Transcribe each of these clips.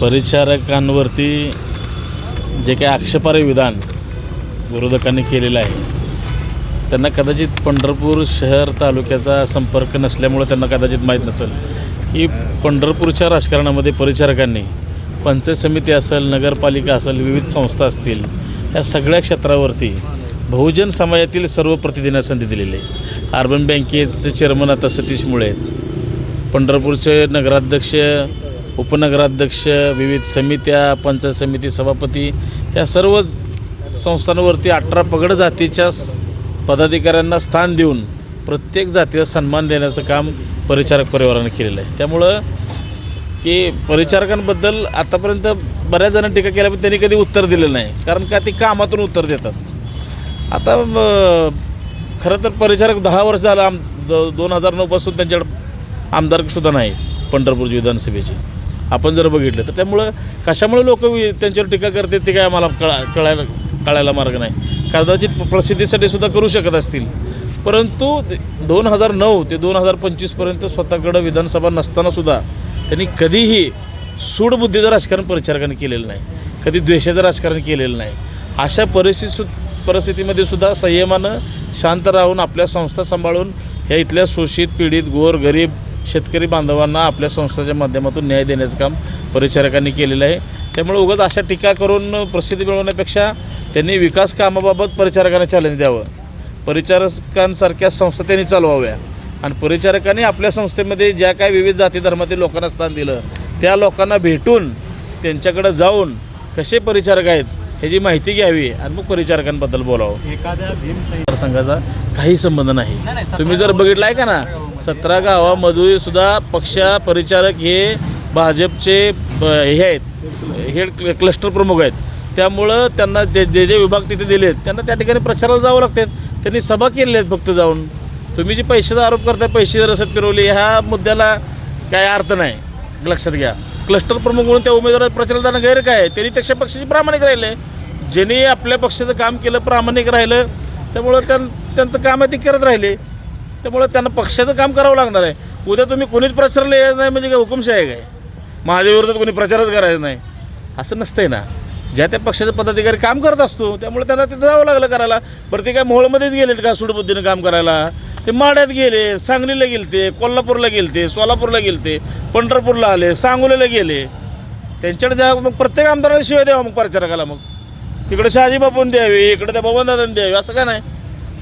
परिचारकांवरती जे काही आक्षेपार्ह विधान विरोधकांनी केलेलं आहे त्यांना कदाचित पंढरपूर शहर तालुक्याचा संपर्क नसल्यामुळं त्यांना कदाचित माहीत नसेल. की पंढरपूरच्या राजकारणामध्ये परिचारकांनी पंचायत समिती असेल नगरपालिका असेल विविध संस्था असतील या सगळ्या क्षेत्रावरती बहुजन समाजातील सर्व प्रतिनिधींना संधी दिलेली आहे. अर्बन बँकेचे चेअरमन आता सतीश मुळे आहेत. पंढरपूरचे नगराध्यक्ष उपनगराध्यक्ष विविध समित्या पंचायत समिती सभापती या सर्व संस्थांवरती अठरा पगड जातीच्या पदाधिकाऱ्यांना स्थान देऊन प्रत्येक जातीला सन्मान देण्याचं काम परिचारक परिवारानं केलेलं आहे. त्यामुळं की परिचारकांबद्दल आतापर्यंत बऱ्याच जणांनी टीका केल्या पण त्यांनी कधी उत्तर दिलेलं नाही. कारण का ती कामातून उत्तर देतात. आता खरं तर परिचारक दहा वर्ष झालं आम द दोन हजार नऊपासून त्यांच्याकडे आमदारसुद्धा नाही पंढरपूर विधानसभेची. आपण जर बघितलं तर त्यामुळं कशामुळे लोक त्यांच्यावर टीका करतात ते काय आम्हाला कळा कळायला कळायला मार्ग नाही. कदाचित प्रसिद्धीसाठी सुद्धा करू शकत असतील. परंतु दोन हजार नऊ ते दोन हजार पंचवीसपर्यंत स्वतःकडं विधानसभा नसतानासुद्धा त्यांनी कधीही सूडबुद्धीचं राजकारण परिचारकांनी केलेलं नाही. कधी द्वेषाचं राजकारण केलेलं नाही. अशा परिस्थिती सु परिस्थितीमध्ये सुद्धा संयमानं शांत राहून आपल्या संस्था सांभाळून ह्या इथल्या शोषित पीडित गोर गरीब शेतकरी बांधवांना आपल्या संस्थेच्या माध्यमातून न्याय देण्याचं काम परिचारकांनी केलेलं आहे. त्यामुळे उगाच अशा टीका करून प्रसिद्धी मिळवण्यापेक्षा त्यांनी विकास कामाबाबत परिचारकांना चॅलेंज द्यावं. परिचारकांसारख्या संस्था त्यांनी चालवाव्या. आणि परिचारकांनी आपल्या संस्थेमध्ये ज्या काही विविध जाती धर्मातील लोकांना स्थान दिलं त्या लोकांना भेटून त्यांच्याकडं जाऊन कसे परिचारक आहेत ह्याची माहिती घ्यावी आणि मग परिचारकांबद्दल बोलावं. एखाद्या मतदारसंघाचा काही संबंध नाही. तुम्ही जर बघितलं आहे का ना सतरा गावामध्ये. सुद्धा पक्ष परिचारक हे भाजपचे हे आहेत हे क्ल- क्लस्टर प्रमुख आहेत. त्यामुळं त्यांना जे जे जे विभाग तिथे दिलेत त्यांना त्या ठिकाणी प्रचाराला जावं लागतात त्यांनी सभा केलेल्या आहेत फक्त जाऊन. तुम्ही जी पैशाचा आरोप करताय पैसे रसद फिरवली ह्या मुद्द्याला काय अर्थ नाही. लक्षात घ्या. क्लस्टर प्रमुख म्हणून त्या उमेदवारात प्रचार जाणं गैर काय त्यांनी त्या पक्षाचे प्रामाणिक राहिले. ज्यांनी आपल्या पक्षाचं काम केलं प्रामाणिक राहिलं त्यामुळं त्यां त्यांचं काम आहे ते करत राहिले. त्यामुळं त्यांना पक्षाचं काम करावं लागणार आहे. उद्या तुम्ही कोणीच प्रचारला यायचं नाही म्हणजे काय हुकुमशाही काय? माझ्या विरोधात कोणी प्रचारच करायचा नाही. असं नसतंय ना. ज्या त्या पक्षाचा पदाधिकारी काम करत असतो त्यामुळे त्यांना तिथं जावं लागलं करायला. बरं ते काय मोहोळमध्येच गेलेत का सुडबुद्धीनं काम करायला? ते माड्यात गेले सांगलीला गेलते कोल्हापूरला गेलते सोलापूरला गेलते पंढरपूरला आले सांगोलीला गेले. त्यांच्याकडे जा मग प्रत्येक आमदाराला शिवाय द्यावा मग प्रचारकाला मग. तिकडे शहाजी बापून द्यावी इकडे त्या भगवंतांनी द्यावी असं काय नाही?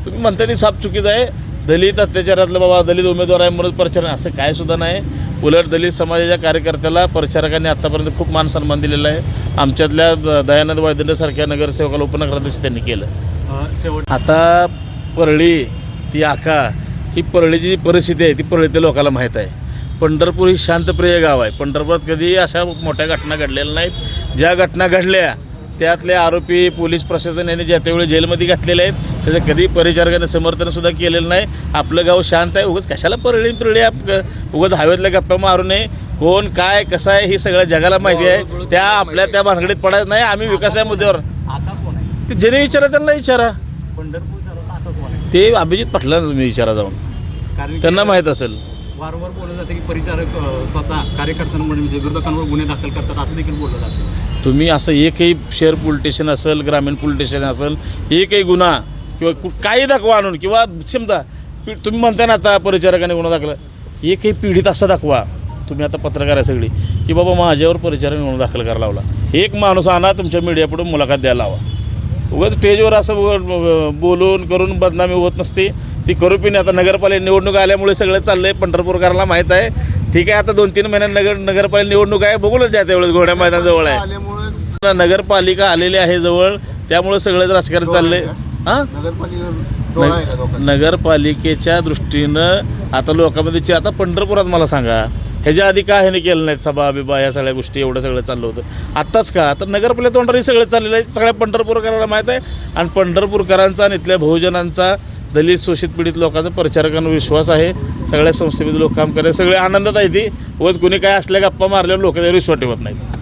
तुम्ही म्हणता ती साप चुकीचं आहे. दलित अत्याचारातलं बाबा दलित उमेदवार आहे म्हणून प्रचार असं काय सुद्धा नाही. उलट दलित समाजाच्या कार्यकर्त्याला प्रचारकांनी आत्तापर्यंत खूप मान सन्मान दिलेला आहे. आमच्यातल्या दयानंद वायदंडेसारख्या नगरसेवकाला उपनगराध्यक्ष त्यांनी केलं. शेवट आता परळी ती आका ही परळीची जी परिस्थिती आहे ती परळीतल्या लोकांना माहीत आहे. पंढरपूर ही शांतप्रिय गाव आहे. पंढरपुरात कधी अशा मोठ्या घटना घडलेल्या नाहीत. ज्या घटना घडल्या त्यातले आरोपी पोलीस प्रशासन यांनी ज्या त्यावेळी जेलमध्ये घातलेले आहेत त्याचं कधी परिचारकाने समर्थनसुद्धा केलेलं नाही. आपलं गाव शांत आहे. उगाच कशाला परळी परळी आप उगाच हवेतल्या गप्पा मारू नये. कोण काय कसं आहे हे सगळ्या जगाला माहिती आहे. त्या आपल्या त्या भानगडीत पडायचं नाही. आम्ही विकास या मुद्द्यावर. ते ज्याने विचारा त्यांना विचारा. ते अभिजित पाटलांना तुम्ही विचारा जाऊन. त्यांना माहीत असेल. वारंवार बोललं जातं की परिचारक स्वतः कार्यकर्त्यांवर म्हणजे, म्हणजे विरोधकांवर गुन्हे दाखल करतात असं देखील बोललं जातं. तुम्ही असं एकही शहर पोलीस स्टेशन असेल ग्रामीण पोलीस स्टेशन असेल एकही गुन्हा किंवा काही दाखवा आणून किंवा समजा पी- तुम्ही म्हणताय ना आता परिचारकाने गुन्हा दाखला एकही पीडित असा दाखवा. तुम्ही आता पत्रकार आहे सगळी की बाबा माझ्यावर परिचारकाने गुन्हा दाखल करायला लावला. एक माणूस आणा तुमच्या मीडियापुढे मुलाखत द्यायला लावा. उगाच स्टेजवर असं बोलून करून बदनामी होत नसते. ती करू पण आता नगरपालिका निवडणूक आल्यामुळे सगळं चाललंय पंढरपूरकरांना माहीत आहे. ठीक आहे आता दोन तीन महिन्यात नगर नगरपालिका निवडणूक आहे बघूनच द्या त्यावेळेस घोड्या मैदान जवळ आहे नगरपालिका आलेली आहे जवळ त्यामुळे सगळंच राजकारण चाललंय. हां? आहे? नगरपालिकेच्या दृष्टीनं आता लोकांमध्ये आता पंढरपुरात मला सांगा ह्याच्या आधी का ह्याने केलं नाहीत सभा बिबा या सगळ्या गोष्टी एवढं सगळं चाललं होतं. आत्ताच का? तर नगरपालिका तोंडावर सगळं चाललेलं आहे. सगळ्या पंढरपूरकरांना माहीत आहे. आणि पंढरपूरकरांचा आणि इथल्या बहुजनांचा दलित शोषित पीडित लोकांचा प्रचारकांवर विश्वास आहे. सगळ्या संस्थेमध्ये लोक काम करतात. सगळे आनंदात आहे ती. वच कोणी काय असल्या गप्पा मारल्यावर लोक त्यावर विश्वास ठेवत नाहीत.